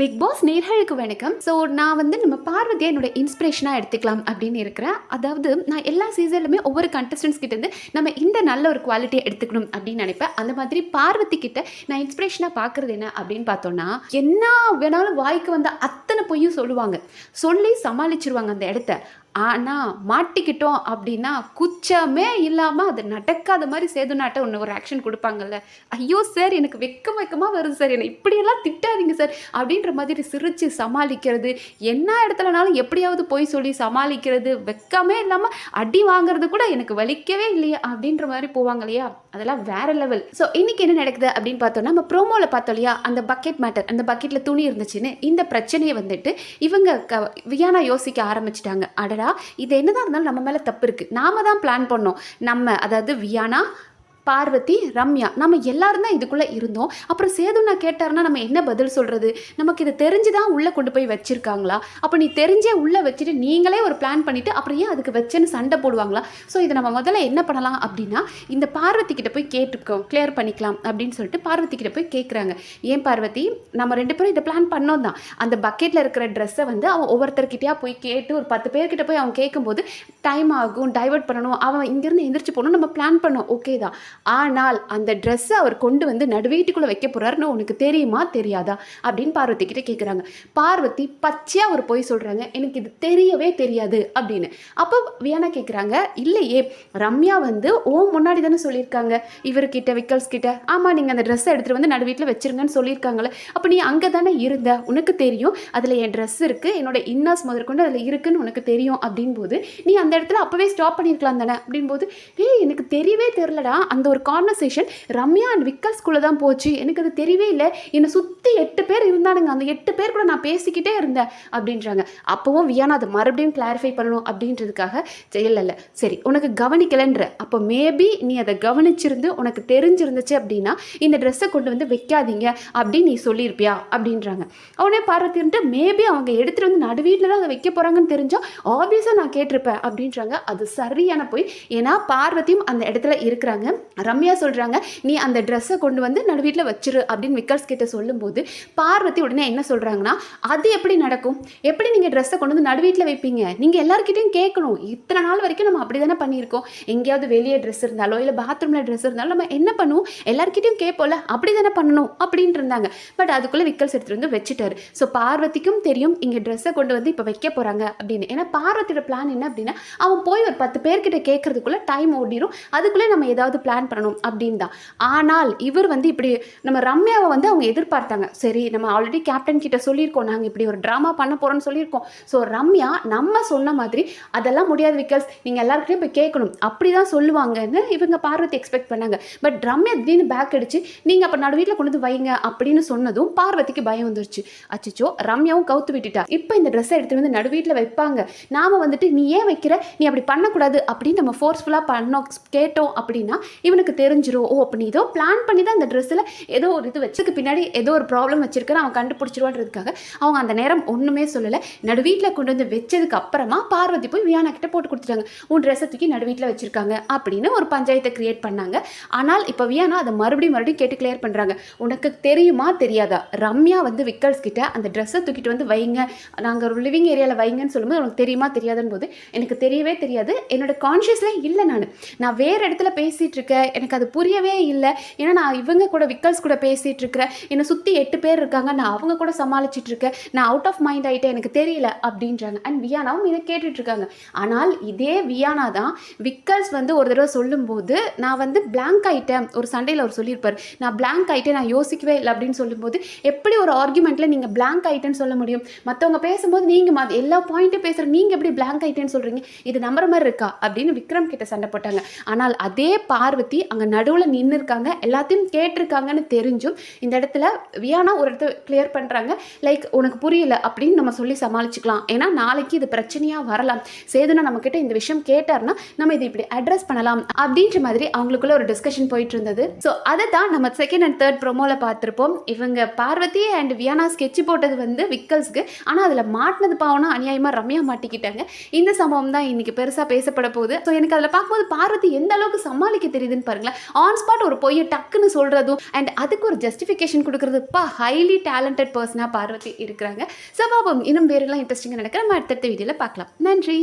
Big pass நேர்களுக்கு வணக்கம். So நான் வந்து நம்ம பார்வதியை என்னோட இன்ஸ்பிரேஷனாக எடுத்துக்கலாம் அப்படின்னு இருக்கிறேன். அதாவது நான் எல்லா சீசன்லுமே ஒவ்வொரு கண்டஸ்டன்ஸ் கிட்டேருந்து நம்ம இந்த நல்ல ஒரு குவாலிட்டியை எடுத்துக்கணும் அப்படின்னு நினைப்பேன். அந்த மாதிரி பார்வதி கிட்ட நான் இன்ஸ்பிரேஷனாக பார்க்குறது என்ன அப்படின்னு பார்த்தோன்னா என்ன வேணாலும் வாய்க்கு வந்த அத்தனை பொய்யும் சொல்லுவாங்க. சொல்லி சமாளிச்சிருவாங்க அந்த இடத்த. ஆனால் மாட்டிக்கிட்டோம் அப்படின்னா குச்சமே இல்லாமல் அது நடக்காத மாதிரி சேது நாட்டை ஒன்று ஒரு ஆக்ஷன் கொடுப்பாங்கல்ல. ஐயோ சார் எனக்கு வெக்கம் வெக்கமாக வருது சார் என்னை இப்படியெல்லாம் திட்டாதீங்க சார் அப்படின்னு அப்படின்ற மாதிரி சிரித்து சமாளிக்கிறது. என்ன இடத்துலனாலும் எப்படியாவது போய் சொல்லி சமாளிக்கிறது. வெக்கமே இல்லாமல் அடி வாங்குறது கூட எனக்கு வலிக்கவே இல்லையா அப்படின்ற மாதிரி போவாங்க இல்லையா? அதெல்லாம் வேற லெவல் ஸோ இன்னைக்கு என்ன நடக்குது அப்படின்னு பார்த்தோம்னா நம்ம ப்ரோமோவில் பார்த்தோம் இல்லையா? அந்த பக்கெட் மேட்டர் அந்த பக்கெட்டில் துணி இருந்துச்சுன்னு இந்த பிரச்சனையை வந்துட்டு இவங்க க வியானா யோசிக்க ஆரம்பிச்சிட்டாங்க. அடடா இது என்னதான் இருந்தாலும் நம்ம மேலே தப்பு இருக்குது நாம தான் பிளான் பண்ணோம். நம்ம அதாவது வியானா பார்வதி ரம்யா. நம்ம எல்லாரும் தான் இதுக்குள்ளே இருந்தோம். அப்புறம் சேது நான் கேட்டாருன்னா நம்ம என்ன பதில் சொல்கிறது நமக்கு இது தெரிஞ்சு தான் உள்ளே கொண்டு போய் வச்சுருக்காங்களா? அப்போ நீ தெரிஞ்சே உள்ளே வச்சுட்டு நீங்களே ஒரு பிளான் பண்ணிவிட்டு அப்புறம் ஏன் அதுக்கு வச்சேன்னு சண்டை போடுவாங்களா? ஸோ இதை நம்ம முதல்ல என்ன பண்ணலாம் அப்படின்னா இந்த பார்வதி கிட்ட போய் கேட்டுக்கோ கிளியர் பண்ணிக்கலாம் அப்படின்னு சொல்லிட்டு பார்வதி கிட்ட போய் கேட்குறாங்க ஏன் பார்வதி? நம்ம ரெண்டு பேரும் இதை பிளான் பண்ணோம் தான். அந்த பக்கெட்டில் இருக்கிற ட்ரெஸ்ஸை வந்து அவன் ஒவ்வொருத்தர்கிட்டயா போய் கேட்டு ஒரு பத்து பேர்கிட்ட போய் அவன் கேட்கும்போது டைம் ஆகும் டைவர்ட் பண்ணணும். அவன் இங்கேருந்து எந்திரிச்சு போகணும். நம்ம பிளான் பண்ணோம். ஓகே தான். ஆனால் அந்த ட்ரெஸ்ஸை அவர் கொண்டு வந்து நடுவீட்டுக்குள்ளே வைக்க போகிறாருன்னு உனக்கு தெரியுமா தெரியாதா? அப்படின்னு பார்வதி கிட்ட கேட்குறாங்க பார்வதி பச்சையாக ஒரு போய் சொல்கிறாங்க எனக்கு இது தெரியவே தெரியாது அப்படின்னு. அப்போ வியானா கேட்குறாங்க இல்லையே ரம்யா வந்து ஓ முன்னாடி தானே சொல்லியிருக்காங்க இவர்கிட்ட விக்கல்ஸ் கிட்ட. ஆமாம் நீங்கள் அந்த ட்ரெஸ்ஸை எடுத்துகிட்டு வந்து நடுவீட்டில் வச்சிருங்கன்னு சொல்லியிருக்காங்களே அப்போ நீ அங்கே தானே இருந்த? உனக்கு தெரியும். அதில் என் ட்ரெஸ் இருக்குது என்னோட இன்னர்ஸ் முதற்கொண்டு அதில் இருக்குன்னு உனக்கு தெரியும் அப்படின் போது நீ அந்த இடத்துல அப்போவே ஸ்டாப் பண்ணியிருக்கலாம் தானே? அப்படின் போது ஏய் எனக்கு தெரியவே தெரிலடா அந்த ஒரு கான்வர்சேஷன் ரம்யா அண்ட் விக்கல்ஸ்குள்ளே தான் போச்சு. எனக்கு அது தெரியவே இல்லை. என்னை சுற்றி எட்டு பேர் இருந்தானுங்க. அந்த எட்டு பேர் கூட நான் பேசிக்கிட்டே இருந்தேன் அப்படின்றாங்க. அப்போவும் வியானா அதை மறுபடியும் கிளாரிஃபை பண்ணணும் அப்படின்றதுக்காக இல்லை இல்லை. சரி உனக்கு கவனிக்கலைன்ற. அப்போ மேபி நீ அதை கவனிச்சிருந்து உனக்கு தெரிஞ்சிருந்துச்சு அப்படின்னா இந்த ட்ரெஸ்ஸை கொண்டு வந்து வைக்காதீங்க அப்படின்னு நீ சொல்லியிருப்பியா அப்படின்றாங்க. அவனே பார்வத்தின்ட்டு மேபி அவங்க எடுத்துகிட்டு வந்து நடுவீட்டில் தான் அதை வைக்க போகிறாங்கன்னு தெரிஞ்சால் ஆப்வியஸாக நான் கேட்டிருப்பேன் அப்படின்றாங்க. அது சரியான போய். ஏன்னா பார்வதியும் அந்த இடத்துல இருக்கிறாங்க. ரம்யா சொல்கிறாங்க நீ அந்த ட்ரெஸ்ஸை கொண்டு வந்து நடுவீட்டில் வச்சிரு அப்படின்னு விக்கர்ஸ் கிட்ட சொல்லும்போது பார்வதி உடனே என்ன சொல்கிறாங்கன்னா அது எப்படி நடக்கும்? எப்படி நீங்கள் ட்ரெஸ்ஸை கொண்டு வந்து நடுவீட்டில் வைப்பீங்க? நீங்கள் எல்லாருக்கிட்டையும் கேட்கணும். இத்தனை நாள் வரைக்கும் நம்ம அப்படி தானே பண்ணியிருக்கோம். எங்கேயாவது வெளியே ட்ரெஸ் இருந்தாலோ இல்லை பாத்ரூமில் ட்ரெஸ் இருந்தாலும் நம்ம என்ன பண்ணுவோம்? எல்லாருக்கிட்டையும் கேட்போம்ல அப்படி தானே பண்ணணும்? அப்படின்ட்டு இருந்தாங்க. பட் அதுக்குள்ளே விக்கல்ஸ் எடுத்துகிட்டு வந்து வச்சுட்டாரு. ஸோ பார்வதிக்கும் தெரியும் இங்கே ட்ரெஸ்ஸை கொண்டு வந்து இப்போ வைக்க போகிறாங்க அப்படின்னு. ஏன்னா பார்வதியோட பிளான் என்ன அப்படின்னா அவன் போய் ஒரு பத்து பேர்கிட்ட கேட்கறதுக்குள்ளே டைம் ஓடிடும் அதுக்குள்ளே நம்ம ஏதாவது பிளான் பண்ணணும் அப்படின்னு தான். ஆனால் இவர் வந்து இப்படி நம்ம ரம்யாவை வந்து அவங்க எதிர்பார்த்தாங்க. சரி நம்ம ஆல்ரெடி கேப்டன் கிட்ட சொல்லியிருக்கோம். நாங்கள் இப்படி ஒரு ட்ராமா பண்ண போகிறோம்னு சொல்லியிருக்கோம். ஸோ ரம்யா நம்ம சொன்ன மாதிரி அதெல்லாம் முடியாது விக்கல்ஸ் நீங்கள் எல்லாருக்கிட்டையும் போய் கேட்கணும். அப்படி தான் சொல்லுவாங்கன்னு இவங்க பார்வதி எக்ஸ்பெக்ட் பண்ணாங்க. பட் ரம்யா திடீர்னு பேக் அடிச்சு நீங்கள் அப்போ நடு வீட்டில் கொண்டு வந்து வைங்க அப்படின்னு சொன்னதும் பார்வதிக்கு பயம் வந்துருச்சு. அச்சோ ரம்யாவும் கவுத்து விட்டுட்டா. இப்போ இந்த ட்ரெஸ்ஸை எடுத்துகிட்டு வந்து நடு வீட்டில் வைப்பாங்க. நாம வந்துட்டு நீ ஏன் வைக்கிற? நீ அப்படி பண்ணக்கூடாது அப்படின்னு நம்ம ஃபோர்ஸ்ஃபுல்லாக பண்ணோம் கேட்டோம் அப்படின்னா இவனுக்கு தெரிஞ்சிரும். ஓ அப்போ நீ ஏதோ பிளான் பண்ணி தான் அந்த ட்ரெஸ்ஸில் ஏதோ ஒரு இது வச்சதுக்கு பின்னாடி ஏதோ ஒரு ப்ராப்ளம் வச்சிருக்கேன் அவன் கண்டுபிடிச்சிருவான்றதுக்காக அவங்க அந்த நேரம் ஒன்றுமே சொல்லலை. நடு வீட்டில் கொண்டு வந்து வச்சதுக்கு அப்புறமா பார்வதி போய் வியானா கிட்ட போட்டு கொடுத்துட்டாங்க. உன் ட்ரெஸ்ஸை தூக்கி நடு வீட்டில் வச்சிருக்காங்க அப்படின்னு ஒரு பஞ்சாயத்தை கிரியேட் பண்ணாங்க. ஆனால் இப்போ வியானா அதை மறுபடியும் மறுபடியும் கேட்டு கிளியர் பண்ணுறாங்க உனக்கு தெரியுமா தெரியாதா? ரம்யா வந்து விக்கல்ஸ் கிட்ட அந்த ட்ரெஸ்ஸை தூக்கிட்டு வந்து வைங்க. நாங்கள் ஒரு லிவிங் ஏரியாவில் வைங்கன்னு சொல்லும்போது உனக்கு தெரியுமா தெரியாதுன்னு போது எனக்கு தெரியவே தெரியாது. என்னோட கான்ஷியஸ்லேயே இல்லை நான். நான் வேறு இடத்துல பேசிகிட்டு இருக்கேன். எனக்கு அது புரியவே இல்லை. ஏன்னா நான் இவங்க கூட விக்கல்ஸ் கூட பேசிகிட்டு இருக்கிறேன். என்னை சுற்றி எட்டு பேர் இருக்காங்க. நான் அவங்க கூட சமாளிச்சிட்டு இருக்கேன். நான் அவுட் ஆஃப் மைண்ட் ஆகிட்டேன் எனக்கு தெரியல அப்படின்றாங்க. அண்ட் வியானாவும் இதை கேட்டுட்டு இருக்காங்க. ஆனால் இதே வியானா தான் விக்கல்ஸ் வந்து ஒரு தடவை சொல்லும்போது நான் வந்து பிளாங்க் ஆகிட்டேன் ஒரு சண்டையில் அவர் சொல்லியிருப்பார். நான் பிளாங்க் ஆகிட்டேன் நான் யோசிக்கவே இல்லை அப்படின்னு சொல்லும்போது எப்படி ஒரு ஆர்குமெண்ட்டில் நீங்கள் பிளாங்க் ஆகிட்டேன்னு சொல்ல முடியும்? மற்றவங்க பேசும்போது நீங்கள் எல்லா பாயிண்ட்டும் பேசுகிற நீங்கள் எப்படி பிளாங்க் ஆகிட்டேன்னு சொல்கிறீங்க இது நம்புற மாதிரி இருக்கா? அப்படின்னு விக்ரம் கிட்ட சண்டை போட்டாங்க. ஆனால் அதே பார்வை பார்வதி அங்கே நடுவில் நின்று இருக்காங்க எல்லாத்தையும் கேட்டிருக்காங்கன்னு தெரிஞ்சும் இந்த இடத்துல வியானா ஒரு இடத்த கிளியர் பண்ணுறாங்க லைக் உனக்கு புரியல அப்படின்னு நம்ம சொல்லி சமாளிச்சுக்கலாம். ஏன்னா நாளைக்கு இது பிரச்சனையாக வரலாம். சேதுனா நம்மக்கிட்ட இந்த விஷயம் கேட்டார்னா நம்ம இதை இப்படி அட்ரஸ் பண்ணலாம் அப்படின்ற மாதிரி அவங்களுக்குள்ள ஒரு டிஸ்கஷன் போயிட்டு இருந்தது ஸோ அதை தான் நம்ம செகண்ட் அண்ட் தேர்ட் ப்ரோமோவில் பார்த்துருப்போம். இவங்க பார்வதி அண்ட் வியானா ஸ்கெட்ச் போட்டது வந்து விக்கல்ஸ்க்கு. ஆனால் அதில் மாட்டினது பாவனா அநியாயமாக ரம்யா மாட்டிக்கிட்டாங்க. இந்த சம்பவம் தான் இன்னைக்கு பெருசாக பேசப்பட போகுது. ஸோ எனக்கு அதில் பார்க்கும்போது பார்வதி எந்த அளவுக்கு சமாளிக்க தெரியுது வருதுன்னு பாருங்களேன். ஆன் ஸ்பாட் ஒரு பொய்யை டக்குன்னு சொல்கிறதும் அண்ட் அதுக்கு ஒரு ஜஸ்டிஃபிகேஷன் கொடுக்குறதுப்பா ஹைலி டேலண்டட் பர்சனாக பார்வதி இருக்கிறாங்க. ஸோ பாபம் இன்னும் வேறெல்லாம் இன்ட்ரெஸ்டிங்காக நடக்கிற நம்ம அடுத்தடுத்த வீடியோவில் பார்க்கலாம். நன்றி.